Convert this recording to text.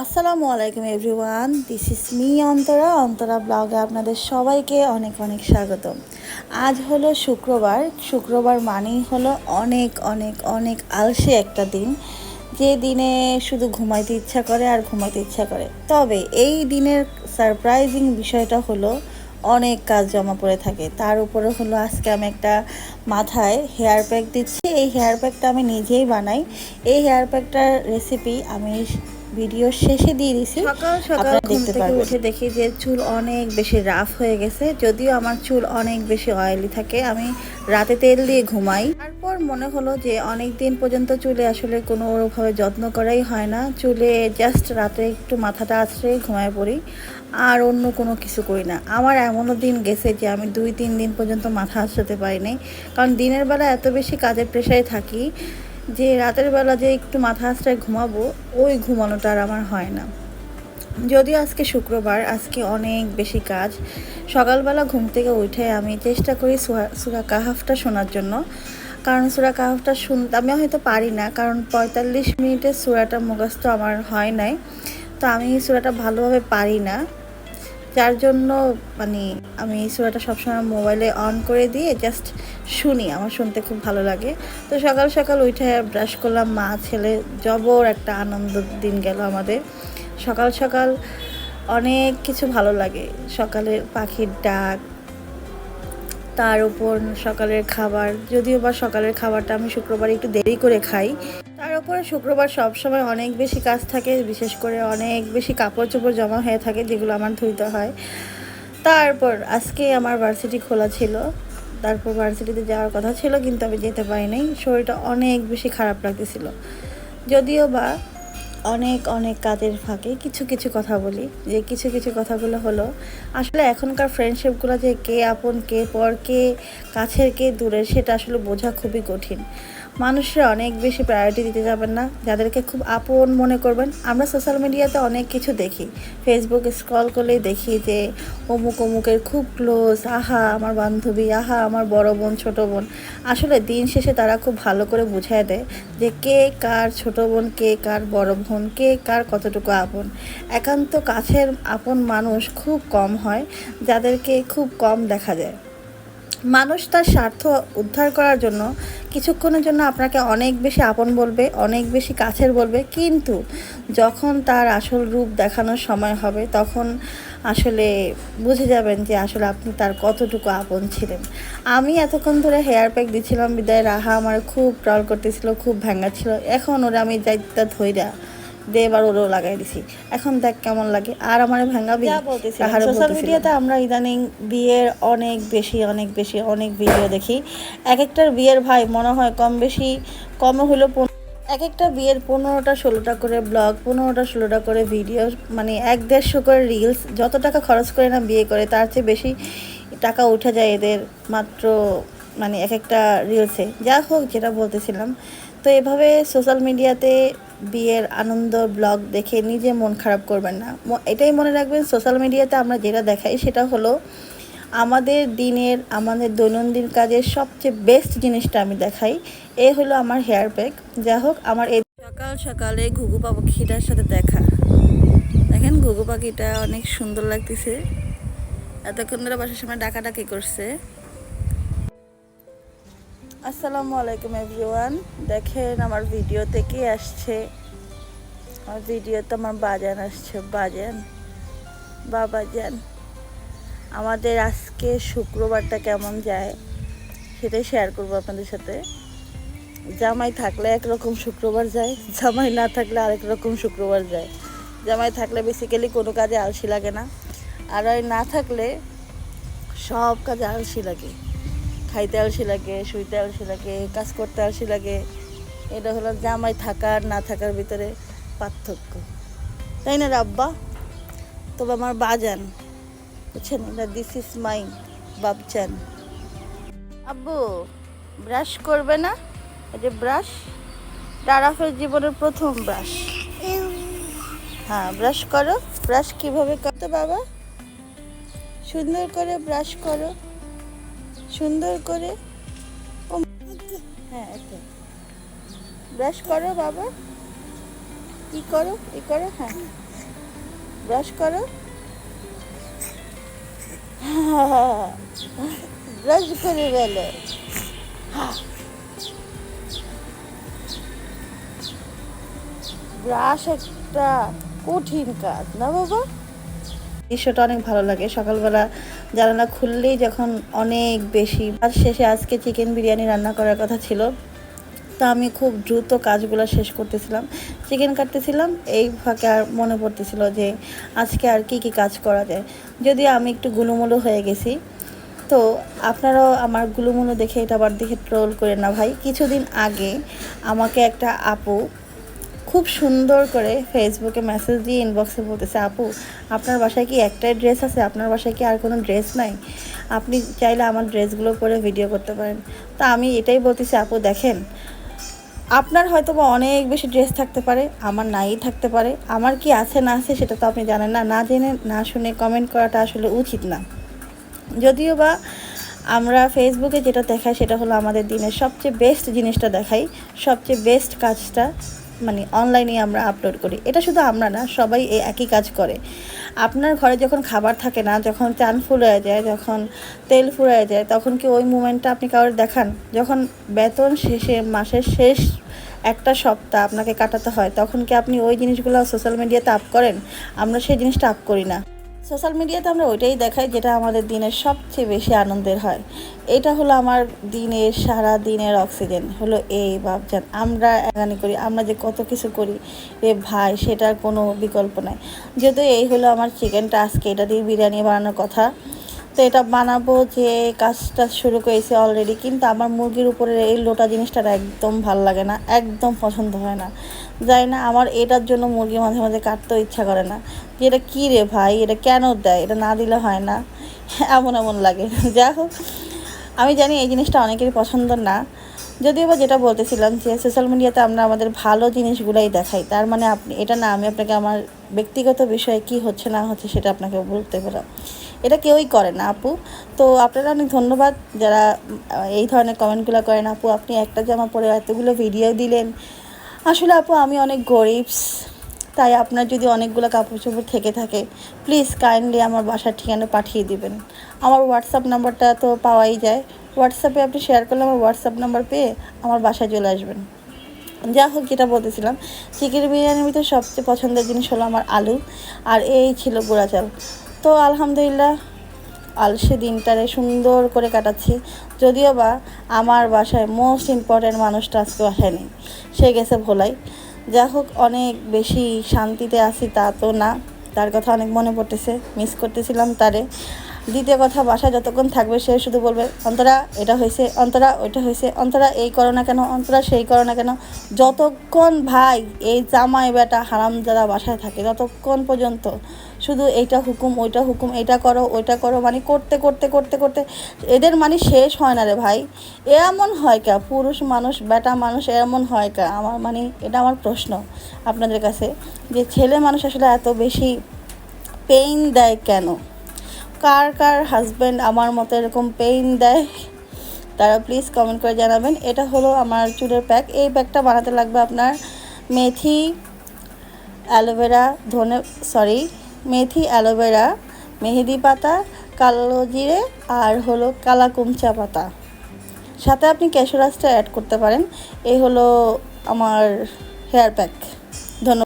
আসসালামু আলাইকুম everyone this is me Antara. Antara ব্লগে আপনাদের সবাইকে অনেক অনেক স্বাগতম আজ হলো শুক্রবার। শুক্রবার মানেই হলো অনেক অনেক অনেক আলসে একটা দিন। যে দিনে শুধু ঘুমাইতে ইচ্ছা করে আর ঘুমাইতে ইচ্ছা করে। তবে এই দিনের সারপ্রাইজিং বিষয়টা হলো অনেক কাজ জমা পড়ে থাকে। তার উপরে হলো আজকে আমি একটা মাথায় হেয়ার প্যাক দিচ্ছি। এই হেয়ার প্যাকটা আমি নিজেই বানাই। এই হেয়ার প্যাকটার রেসিপি আমি ভিডিও শেষে দিয়ে দিছি। সকাল সকাল ঘুম দেখতে থেকে উঠে দেখি যে চুল অনেক বেশি রাফ হয়ে গেছে যদিও আমার চুল অনেক বেশি অয়েলি থাকে আমি রাতে তেল দিয়ে ঘুমাই। তারপর মনে হলো যে অনেক দিন পর্যন্ত চুলে আসলে কোনো কোনোভাবে যত্ন করাই হয় না চুলে জাস্ট রাতে একটু মাথাটা আছড়ে ঘুমায় পড়ি আর অন্য কোনো কিছু করি না। আমার এমনও দিন গেছে যে আমি দুই তিন দিন পর্যন্ত মাথা আছড়াতে পারিনি কারণ দিনের বেলা এত বেশি কাজের প্রেশারে থাকি যে রাতের বেলা যে একটু মাথা আশ্রয় ঘুমাবো, ওই ঘুমানোটা আর আমার হয় না। যদিও আজকে শুক্রবার, আজকে অনেক বেশি কাজ। সকালবেলা ঘুম থেকে উঠে আমি চেষ্টা করি সুরা- কাহাফটা শোনার জন্য। কারণ সুরা কাহাফটা শুনতে আমি হয়তো পারি না, কারণ পঁয়তাল্লিশ মিনিটের সুরাটা মুখস্থ আমার হয় নাই। তো আমি সুরাটা ভালোভাবে পারি না। যার জন্য মানে আমি সুরাটা সবসময় মোবাইলে অন করে দিয়ে জাস্ট শুনি, আমার শুনতে খুব ভালো লাগে। তো সকাল সকাল উঠে ব্রাশ করলাম, মা, ছেলে, জবর একটা আনন্দ দিন গেল আমাদের। সকাল সকাল অনেক কিছু ভালো লাগে, সকালের পাখির ডাক, তার উপর সকালের খাবার, যদিও বা সকালের খাবারটা আমি শুক্রবার একটু দেরি করে খাই। তার উপরে শুক্রবার সবসময় অনেক বেশি কাজ থাকে, বিশেষ করে অনেক বেশি কাপড় চোপড় জমা হয়ে থাকে যেগুলো আমার ধুইতে হয়। তারপর আজকে আমার ভার্সিটি খোলা ছিল। তারপর ভার্সিটিতে যাওয়ার কথা ছিল, কিন্তু আমি যেতে পারিনি। শরীরটা অনেক বেশি খারাপ লাগতেছিল। যদিও বা অনেক অনেক কাজের ফাঁকে কিছু কিছু কথা বলি। যে কিছু কিছু কথাগুলো হলো, আসলে এখনকার ফ্রেন্ডশিপগুলো যে কে আপন, কে পর, কে কাছের, কে দূরের, সেটা আসলে বোঝা খুবই কঠিন। মানুষরা অনেক বেশি প্রায়োরিটি দিতে যাবেন না, যাদেরকে খুব আপন মনে করবেন। আমরা সোশ্যাল মিডিয়াতে অনেক কিছু দেখি। ফেসবুক স্ক্রল করলেই দেখি যে অমুক অমুকের খুব ক্লোজ আহা আমার বান্ধবী, আহা আমার বড় বোন, ছোট বোন। আসলে দিন শেষে তারা খুব ভালো করে বুঝায় দেয় যে কে কার ছোট বোন, কে কার বড় বোন, কে কার কতটুকু আপন। একান্ত কাছের আপন মানুষ খুব কম হয়, যাদেরকে খুব কম দেখা যায়। মানুষ তার স্বার্থ উদ্ধার করার জন্য কিছুক্ষণের জন্য আপনাকে অনেক বেশি আপন বলবে, অনেক বেশি কাছের বলবে। কিন্তু যখন তার আসল রূপ দেখানোর সময় হবে, তখন আসলে বুঝে যাবেন যে আসলে আপনি তার কতটুকু আপন ছিলেন। আমি এতক্ষণ ধরে হেয়ার প্যাক দিচ্ছিলাম বিদায়, রাহা আমার খুব ট্রল করতেছিল, খুব ভেঙা ছিল এখন ওরা আমি যাইতা ধইরা দিয়ে এবার ওরও লাগাই দিছি। এখন দেখ কেমন লাগে। আর আমার ভাঙাবি? সোশ্যাল মিডিয়াতে আমরা ইদানিং বিয়ের অনেক বেশি অনেক বেশি অনেক ভিডিও দেখি। এক একটার বিয়ের ভাই মনে হয় কম বেশি কমে হলো এক একটা বিয়ের পনেরোটা ষোলোটা করে ব্লগ পনেরোটা ষোলোটা করে ভিডিও মানে এক দেড়শো করে রিলস যত টাকা খরচ করে না বিয়ে করে তার চেয়ে বেশি টাকা উঠে যায় এদের মাত্র মানে এক একটা রিলসে যা হোক যেটা বলতেছিলাম। তো এভাবে সোশ্যাল মিডিয়াতে বিয়ের আনন্দ ব্লগ দেখে নিজে মন খারাপ করবেন না। এটাই মনে রাখবেন সোশ্যাল মিডিয়াতে আমরা যেটা দেখাই সেটা হলো আমাদের দিনের, আমাদের দৈনন্দিন কাজের সবচেয়ে বেস্ট জিনিসটা আমি দেখাই, এ হলো আমার হেয়ার প্যাক যা হোক, আমার এই সকাল সকালে ঘুঘু পাখিটার সাথে দেখা। দেখেন ঘুঘু পাখিটা অনেক সুন্দর লাগতেছে। এতক্ষণ ধরে বাসার সময় ডাকাডাকি করছে। আসসালামু আলাইকুম এভরিওয়ান। দেখেন, আমার ভিডিওতে কে আসছে। আমার ভিডিওতে আমার বাজান আসছে, বাজান। বাবাজান আমাদের আজকে শুক্রবারটা কেমন যায় সেটাই শেয়ার করব আপনাদের সাথে। জামাই থাকলে একরকম শুক্রবার যায়, জামাই না থাকলে আরেক রকম শুক্রবার যায়। জামাই থাকলে বেসিক্যালি কোনো কাজে আলসি লাগে না। আর ওই না থাকলে সব কাজে আলসি লাগে। খাইতে আলসি লাগে, শুইতে আলসি লাগে, কাজ করতে আলসি লাগে। এটা হলো জামাই থাকার, না থাকার ভিতরে পার্থক্য। তাই না রাব্বা? তবে আমার বাজান, বুঝছেন? এটা দিস ইজ মাই বাবচান আব্বু ব্রাশ করবে না? এই যে ব্রাশ ডারাফের জীবনের প্রথম ব্রাশ হ্যাঁ ব্রাশ করো। ব্রাশ কীভাবে করতো বাবা, সুন্দর করে ব্রাশ করো। সুন্দর করে হ্যাঁ ব্রাশ করো বাবা। ই করো? ই করো? হ্যাঁ। ব্রাশ করো। ব্রাশ করে গেলে ব্রাশ একটা কঠিন কাজ, না বাবা? দৃশ্যটা অনেক ভালো লাগে। সকালবেলা জানালা খুললেই যখন অনেক বেশি আর শেষে আজকে চিকেন বিরিয়ানি রান্না করার কথা ছিল, তো আমি খুব দ্রুত কাজগুলো শেষ করতেছিলাম। চিকেন কাটতেছিলাম, এই ফাঁকে আর মনে পড়তেছিল যে আজকে আর কি কি কাজ করা যায়। যদি আমি একটু গুলুমুলু হয়ে গেছি। তো আপনারাও আমার গুলুমুলু দেখে এটা আবার দেখে ট্রোল করে না ভাই। কিছুদিন আগে আমাকে একটা আপু খুব সুন্দর করে ফেসবুকে মেসেজ দিয়ে ইনবক্সে বলতেছে, আপু, আপনার বাসায় কি একটাই ড্রেস আছে? আপনার বাসায় কি আর কোনো ড্রেস নাই? আপনি চাইলে আমার ড্রেসগুলো পরে ভিডিও করতে পারেন। তা আমি এটাই বলতেছি, আপু, দেখেন, আপনার হয়তো বা অনেক বেশি ড্রেস থাকতে পারে, আমার নাই থাকতে পারে, আমার কি আছে না আছে সেটা তো আপনি জানেন না না জেনে, না শুনে কমেন্ট করাটা আসলে উচিত না। যদিও বা আমরা ফেসবুকে যেটা দেখাই সেটা হলো আমাদের দিনের সবচেয়ে বেস্ট জিনিসটা দেখাই, সবচেয়ে বেস্ট কাজটা মানে অনলাইনে আমরা আপলোড করি। এটা শুধু আমরা না, সবাই এই একই কাজ করে। আপনার ঘরে যখন খাবার থাকে না, যখন চান ফুরিয়ে যায়, যখন তেল ফুরিয়ে যায়, তখন কি ওই মুমেন্টটা আপনি কারোর দেখান? যখন বেতন শেষে, মাসের শেষ একটা সপ্তাহ আপনাকে কাটাতে হয়, তখন কি আপনি ওই জিনিসগুলো সোশ্যাল মিডিয়াতে আপ করেন? আমরা সেই জিনিসটা আপ করি না। সোশ্যাল মিডিয়াতে আমরা ওইটাই দেখাই যেটা আমাদের দিনের সবচেয়ে বেশি আনন্দের হয়। এটা হলো আমার দিনের, সারা দিনের অক্সিজেন। হলো এই বাপজান আমরা এগানি করি, আমরা যে কত কিছু করি, এ ভাই সেটার কোনো বিকল্প নাই। যেহেতু এই হলো আমার চিকেনটা আজকে এটা দিয়ে বিরিয়ানি বানানোর কথা। তো এটা বানাবো যে কাজটা শুরু করেছে অলরেডি কিন্তু আমার মুরগির উপরে এই লোটা জিনিসটা একদম ভালো লাগে না, একদম পছন্দ হয় না। যাই না, আমার এটার জন্য মুরগি মাঝে মাঝে কাটতেও ইচ্ছা করে না। যে এটা কী রে ভাই, এটা কেন দেয়? এটা না দিলে হয় না। এমন এমন লাগে। যাই হোক, আমি জানি এই জিনিসটা অনেকেরই পছন্দ না। যদিও বা যেটা বলতেছিলাম যে সোশ্যাল মিডিয়াতে আমরা আমাদের ভালো জিনিসগুলাই দেখাই, তার মানে আপনি, এটা না, আমি আপনাকে আমার ব্যক্তিগত বিষয়ে কি হচ্ছে না হচ্ছে সেটা আপনাকে বলতে পেলাম এটা কেউই করে না আপু। তো আপনারা অনেক ধন্যবাদ, যারা এই ধরনের কমেন্টগুলো করেন। আপু, আপনি একটা জামা পরে এতগুলো ভিডিও দিলেন। আসলে আপু, আমি অনেক গরিব, তাই আপনার যদি অনেকগুলো কাপড় চোপড় থেকে থাকে প্লিজ কাইন্ডলি আমার বাসার ঠিকানা পাঠিয়ে দিবেন। আমার হোয়াটসঅ্যাপ নাম্বারটা তো পাওয়াই যায়। হোয়াটসঅ্যাপে আপনি শেয়ার করলে আমার হোয়াটসঅ্যাপ নাম্বার পেয়ে আমার বাসায় চলে আসবেন। যা হোক যেটা বলতেছিলাম, চিকেন বিরিয়ানির ভিতরে সবচেয়ে পছন্দের জিনিস হলো আমার আলু, আর এই ছিল গুঁড়া চাল। তো আলহামদুলিল্লাহ আলসে দিনটারে সুন্দর করে কাটাচ্ছি। যদিও বা আমার বাসায় মোস্ট ইম্পর্ট্যান্ট মানুষটা আজকে নেই, সে গেছে ভোলাই যা হোক, অনেক বেশি শান্তিতে আছি তা তো না, তার কথা অনেক মনে পড়তেছে মিস করতেছিলাম তারে। দ্বিতীয় কথা, বাসায় যতক্ষণ থাকবে সে শুধু বলবে, অন্তরা, এটা হয়েছে, অন্তরা, ওইটা হয়েছে, অন্তরা, এই করো না কেন, অন্তরা, সেই করো না কেন। যতক্ষণ ভাই এই জামাই বেটা হারাম যারা বাসায় থাকে, ততক্ষণ পর্যন্ত শুধু এইটা হুকুম, ওইটা হুকুম, এটা করো, ওইটা করো মানে করতে করতে করতে করতে এদের মানে শেষ হয় না রে ভাই। এমন হয় কা, পুরুষ মানুষ, বেটা মানুষ, এমন হয় কা, আমার মানে এটা আমার প্রশ্ন আপনাদের কাছে, যে ছেলে মানুষ আসলে এত বেশি পেইন দেয় কেন? কার কার হাজব্যান্ড আমার মতো এরকম পেইন দেয়, তারা প্লিজ কমেন্ট করে জানাবেন। এটা হলো আমার চুলের প্যাক এই প্যাকটা বানাতে লাগবে আপনার মেথি অ্যালোভেরা ধনে সরি মেথি অ্যালোভেরা মেহেদি পাতা, কালো জিরে আর হলো কালা কুমচা পাতা। সাথে আপনি ক্যাশোরাসটা অ্যাড করতে পারেন। এই হলো আমার হেয়ার প্যাক ধন্যবাদ।